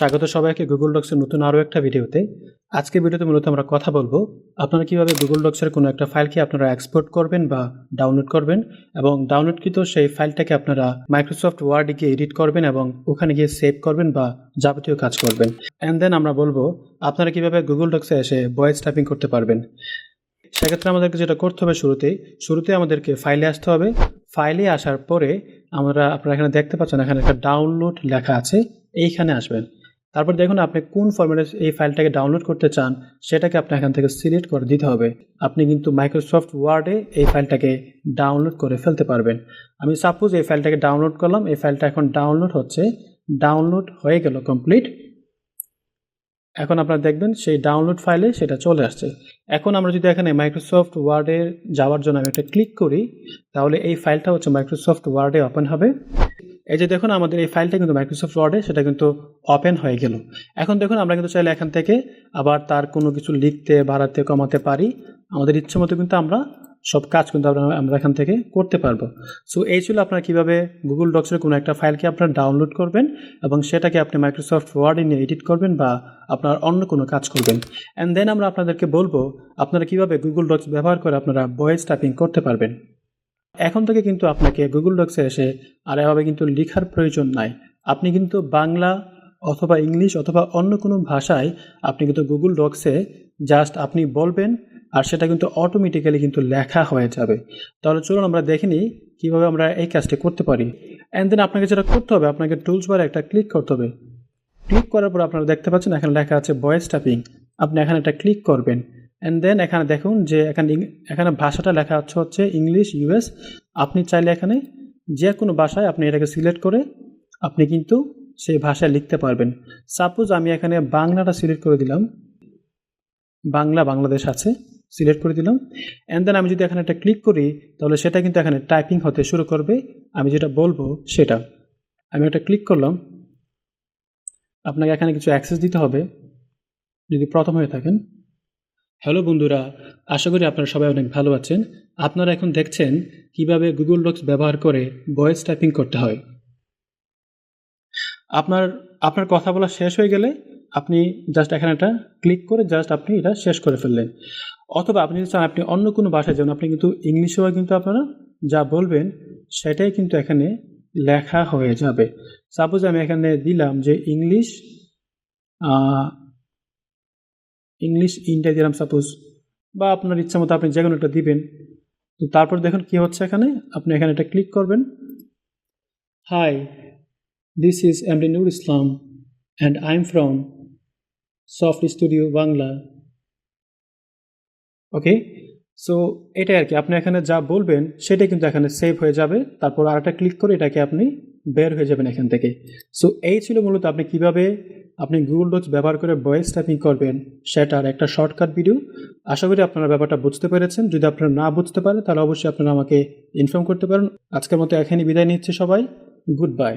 স্বাগত সবাইকে গুগল ডক্সের নতুন আরও একটা ভিডিওতে। আজকে ভিডিওতে মূলত আমরা কথা বলব, আপনারা কীভাবে গুগল ডক্সের কোনো একটা ফাইলকে আপনারা এক্সপোর্ট করবেন বা ডাউনলোড করবেন এবং ডাউনলোডকৃত সেই ফাইলটাকে আপনারা মাইক্রোসফট ওয়ার্ডে গিয়ে এডিট করবেন এবং ওখানে গিয়ে সেভ করবেন বা যাবতীয় কাজ করবেন। অ্যান্ড দেন আমরা বলব, আপনারা কীভাবে গুগল ডক্সে এসে ভয়েস টাইপিং করতে পারবেন। সেক্ষেত্রে আমাদেরকে যেটা করতে হবে শুরুতেই শুরুতে আমাদেরকে ফাইলে আসতে হবে। ফাইলে আসার পরে আমরা, আপনারা এখানে দেখতে পাচ্ছেন এখানে একটা ডাউনলোড লেখা আছে, এইখানে আসবেন। তারপর দেখুন আপনি কোন ফরম্যাটে এই ফাইলটাকে ডাউনলোড করতে চান, সেটাকে আপনি এখান থেকে সিলেক্ট করে দিতে হবে। আপনি কিন্তু মাইক্রোসফট ওয়ার্ডে এই ফাইলটাকে ডাউনলোড করে ফেলতে পারবেন। আমি সাপোজ এই ফাইলটাকে ডাউনলোড করলাম, এই ফাইলটা এখন ডাউনলোড হচ্ছে ডাউনলোড হয়ে গেল কমপ্লিট এখন আপনারা দেখবেন সেই ডাউনলোড ফাইলে সেটা চলে আসছে। এখন আমরা যদি এখানে মাইক্রোসফট ওয়ার্ডে যাওয়ার জন্য আমি একটা ক্লিক করি, তাহলে এই ফাইলটা হচ্ছে মাইক্রোসফট ওয়ার্ডে ওপেন হবে। এই যে দেখুন, আমাদের এই ফাইলটা কিন্তু মাইক্রোসফট ওয়ার্ডে সেটা কিন্তু ওপেন হয়ে গেল। এখন দেখুন, আমরা কিন্তু চাইলে এখান থেকে আবার তার কোনো কিছু লিখতে, বাড়াতে, কমাতে পারি। আমাদের ইচ্ছে মতো কিন্তু আমরা সব কাজ কিন্তু আমরা আমরা এখান থেকে করতে পারব। সো এই ছিল আপনারা কীভাবে গুগল ডক্সের কোনো একটা ফাইলকে আপনারা ডাউনলোড করবেন এবং সেটাকে আপনি মাইক্রোসফট ওয়ার্ডে নিয়ে এডিট করবেন বা আপনার অন্য কোনো কাজ করবেন। অ্যান্ড দেন আমরা আপনাদেরকে বলব, আপনারা কীভাবে গুগল ডক্স ব্যবহার করে আপনারা ভয়েস টাইপিং করতে পারবেন। এখন থেকে কিন্তু আপনাকে গুগল ডক্সে এসে আর এভাবে কিন্তু লেখার প্রয়োজন নাই। আপনি কিন্তু বাংলা অথবা ইংলিশ অথবা অন্য কোনো ভাষায় আপনি কিন্তু গুগল ডক্সে জাস্ট আপনি বলবেন আর সেটা কিন্তু অটোমেটিক্যালি কিন্তু লেখা হয়ে যাবে। তাহলে চলুন আমরা দেখে নিই কীভাবে আমরা এই কাজটি করতে পারি। অ্যান্ড দেন আপনাকে যেটা করতে হবে, আপনাকে টুলস বারে একটা ক্লিক করতে হবে। ক্লিক করার পর আপনারা দেখতে পাচ্ছেন এখানে লেখা আছে ভয়েস টাইপিং আপনি এখানে একটা ক্লিক করবেন। অ্যান্ড দেন এখানে দেখুন যে এখানে এখানে ভাষাটা লেখা হচ্ছে হচ্ছে ইংলিশ ইউএস আপনি চাইলে এখানে যে কোনো ভাষায় আপনি এটাকে সিলেক্ট করে আপনি কিন্তু সেই ভাষায় লিখতে পারবেন। সাপোজ আমি এখানে বাংলাটা সিলেক্ট করে দিলাম। বাংলা বাংলাদেশ আছে, সিলেক্ট করে দিলাম। অ্যান্ড দেন আমি যদি এখানে একটা ক্লিক করি, তাহলে সেটা কিন্তু এখানে টাইপিং হতে শুরু করবে। আমি যেটা বলব সেটা। আমি একটা ক্লিক করলাম। আপনাকে এখানে কিছু অ্যাক্সেস দিতে হবে। যদি প্রথম হয়ে থাকেন। হ্যালো বন্ধুরা, আশা করি আপনারা সবাই অনেক ভালো আছেন। আপনারা এখন দেখছেন কীভাবে গুগল ডক্স ব্যবহার করে ভয়েস টাইপিং করতে হয়। আপনার আপনার কথা বলা শেষ হয়ে গেলে আপনি জাস্ট এখানে একটা ক্লিক করে জাস্ট আপনি এটা শেষ করে ফেললেন। অথবা আপনি যদি চান আপনি অন্য কোনো ভাষায়, যেমন আপনি কিন্তু ইংলিশেও কিন্তু আপনারা যা বলবেন সেটাই কিন্তু এখানে লেখা হয়ে যাবে। সাপোজ আমি এখানে দিলাম যে ইংলিশ ইংলিশ ইন্ডিয়া দিলাম সাপোজ বা আপনার ইচ্ছা মতো আপনি যে কোনো একটা দিবেন, তো তারপর দেখুন কি হচ্ছে এখানে। আপনি এখানে এটা ক্লিক করবেন। Hi this is MD Nur Islam and I am from Soft Studio Bangla okay so এটাই আর কি। আপনি এখানে যা বলবেন, সেটাই কিন্তু এখানে সেভ হয়ে যাবে। তারপর আরেকটা ক্লিক করে এটাকে আপনি বের হয়ে যাবেন এখান থেকে। সো এই ছিল মূলত আপনি কীভাবে আপনি গুগল ডোজ ব্যবহার করে ভয়েস টাইপিং করবেন, সেটার একটা শর্টকাট ভিডিও আশা করি আপনারা ব্যাপারটা বুঝতে পেরেছেন। যদি আপনারা না বুঝতে পারেন, তাহলে অবশ্যই আপনারা আমাকে ইনফর্ম করতে পারেন। আজকের মতো এখানে বিদায় নিচ্ছি সবাই। Good bye